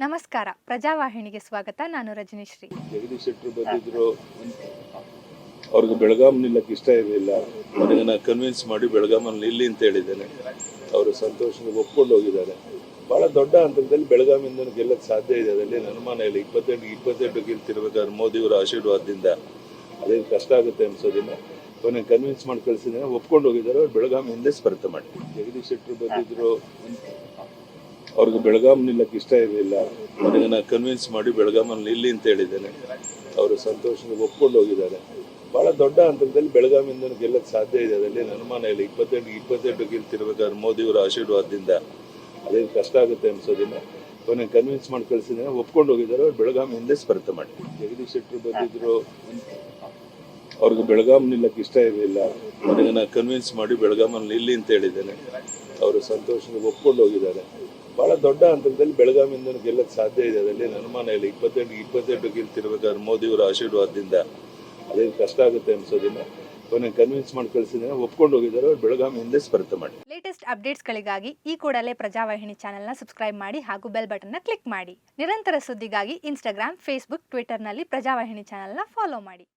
ನಮಸ್ಕಾರ. ಪ್ರಜಾವಾಹಿನಿಗೆ ಸ್ವಾಗತ. ನಾನು ರಜನೀಶ್ರೀ. ಜಗದೀಶ್ ಶೆಟ್ಟರು ಬಂದಿದ್ರು. ಅವ್ರಿಗೆ ಬೆಳಗಾಮ್ ನಿಲ್ಲಕ್ಕೆ ಇಷ್ಟ ಇರಲಿಲ್ಲ. ನನಗೆ ನಾನು ಕನ್ವಿನ್ಸ್ ಮಾಡಿ ಬೆಳಗಾಮಲ್ಲಿ ನಿಲ್ಲಿ ಅಂತ ಹೇಳಿದ್ದೇನೆ. ಅವರು ಸಂತೋಷದಿಂದ ಒಪ್ಕೊಂಡು ಹೋಗಿದ್ದಾರೆ. ಬಹಳ ದೊಡ್ಡ ಹಂತದಲ್ಲಿ ಬೆಳಗಾಮಿಂದ ಗೆಲ್ಲಕ್ಕೆ ಸಾಧ್ಯ ಇದೆ. ಅದರಲ್ಲಿ ಅನುಮಾನ ಇಲ್ಲ. ಇಪ್ಪತ್ತೆಂಟು ಇಪ್ಪತ್ತೆಂಟು ಗೆಲ್ತಿರ್ಬೇಕಾದ್ರೆ ಮೋದಿಯವರ ಆಶೀರ್ವಾದದಿಂದ ಅದೇನು ಕಷ್ಟ ಆಗುತ್ತೆ ಅನ್ಸೋದಿಲ್ಲ. ಕೊನೆ ಕನ್ವಿನ್ಸ್ ಮಾಡಿ ಕಳಿಸಿದ್ದೇನೆ. ಒಪ್ಕೊಂಡು ಹೋಗಿದ್ದಾರೆ. ಅವ್ರು ಬೆಳಗಾಮಿಂದ ಸ್ಪರ್ಧೆ ಮಾಡಿ ಜಗದೀಶ್ ಶೆಟ್ಟರು ಬಂದಿದ್ರು. ಅವ್ರಿಗೆ ಬೆಳಗಾಮ್ ನಿಲ್ಲಕ್ಕೆ ಇಷ್ಟ ಇರಲಿಲ್ಲ. ನನಗೆ ನಾನು ಕನ್ವಿನ್ಸ್ ಮಾಡಿ ಬೆಳಗಾಮಲ್ಲಿ ನಿಲ್ಲಿ ಅಂತ ಹೇಳಿದ್ದೇನೆ. ಅವರು ಸಂತೋಷದಲ್ಲಿ ಒಪ್ಕೊಂಡು ಹೋಗಿದ್ದಾರೆ. ಭಾಳ ದೊಡ್ಡ ಹಂತದಲ್ಲಿ ಬೆಳಗಾಮಿಂದ ಗೆಲ್ಲಕ್ಕೆ ಸಾಧ್ಯ ಇದೆ. ಅದರಲ್ಲಿ ಅನುಮಾನ ಇಲ್ಲ. ಇಪ್ಪತ್ತೆಂಟು ಇಪ್ಪತ್ತೆಂಟು ಗೆಲ್ತಿರ್ಬೇಕಾದ್ರೆ ಮೋದಿಯವರ ಆಶೀರ್ವಾದದಿಂದ. ಅದೇನು ಕಷ್ಟ ಆಗುತ್ತೆ ಅನ್ಸೋದಿಲ್ಲ ಕೊನೆ ಕನ್ವಿನ್ಸ್ ಮಾಡಿ ಕಳಿಸಿದ್ದೇನೆ ಒಪ್ಕೊಂಡು ಹೋಗಿದ್ದಾರೆ. ಅವ್ರು ಸ್ಪರ್ಧೆ ಮಾಡಿ ಜಗದೀಶ್ ಶೆಟ್ಟರು ಬಂದಿದ್ರು. ಅವ್ರಿಗೆ ಬೆಳಗಾಮ್ ನಿಲ್ಲಕ್ಕೆ ಇಷ್ಟ ಇರಲಿಲ್ಲ. ನನಗೆ ನಾನು ಕನ್ವಿನ್ಸ್ ಮಾಡಿ ಬೆಳಗಾಮಲ್ಲಿ ನಿಲ್ಲಿ ಅಂತ ಹೇಳಿದ್ದೇನೆ. ಅವರು ಸಂತೋಷದಲ್ಲಿ ಒಪ್ಕೊಂಡು ಹೋಗಿದ್ದಾರೆ. ಬಹಳ ದೊಡ್ಡ ಹಂತದಲ್ಲಿ ಬೆಳಗಾವಿಯಿಂದ ಗೆಲ್ಲಕ್ಕೆ ಸಾಧ್ಯ ಇದೆ. ಅದರಲ್ಲಿ ಅನುಮಾನ ಇಲ್ಲ. ಇಪ್ಪತ್ತೆಂಟು ಇಪ್ಪತ್ತೆಂಟು ಗೆಲ್ತಿರ್ಬೇಕಾದ್ರೆ ಮೋದಿಯವರ ಆಶೀರ್ವಾದದಿಂದ ಅದೇನು ಕಷ್ಟ ಆಗುತ್ತೆ ಅನ್ಸೋದಿಲ್ಲ. ಕೊನೆಗೆ ಕನ್ವಿನ್ಸ್ ಮಾಡಿ ಕಳಿಸಿದ್ರೆ ಒಪ್ಕೊಂಡು ಹೋಗಿದ್ದಾರೆ. ಅವ್ರು ಸ್ಪರ್ಧೆ ಮಾಡಿ. ಲೇಟೆಸ್ಟ್ ಅಪ್ಡೇಟ್ಸ್ಗಳಿಗಾಗಿ ಈ ಕೂಡಲೇ ಪ್ರಜಾವಾಹಿನಿ ಚಾನೆಲ್ನ ಸಬ್ಸ್ಕ್ರೈಬ್ ಮಾಡಿ ಹಾಗೂ ಬೆಲ್ ಬಟನ್ನ ಕ್ಲಿಕ್ ಮಾಡಿ. ನಿರಂತರ ಸುದ್ದಿಗಾಗಿ ಇನ್ಸ್ಟಾಗ್ರಾಮ್ ಫೇಸ್ಬುಕ್ ಟ್ವಿಟರ್ನಲ್ಲಿ ಪ್ರಜಾವಾಹಿನಿ ಚಾನೆಲ್ನ ಫಾಲೋ ಮಾಡಿ.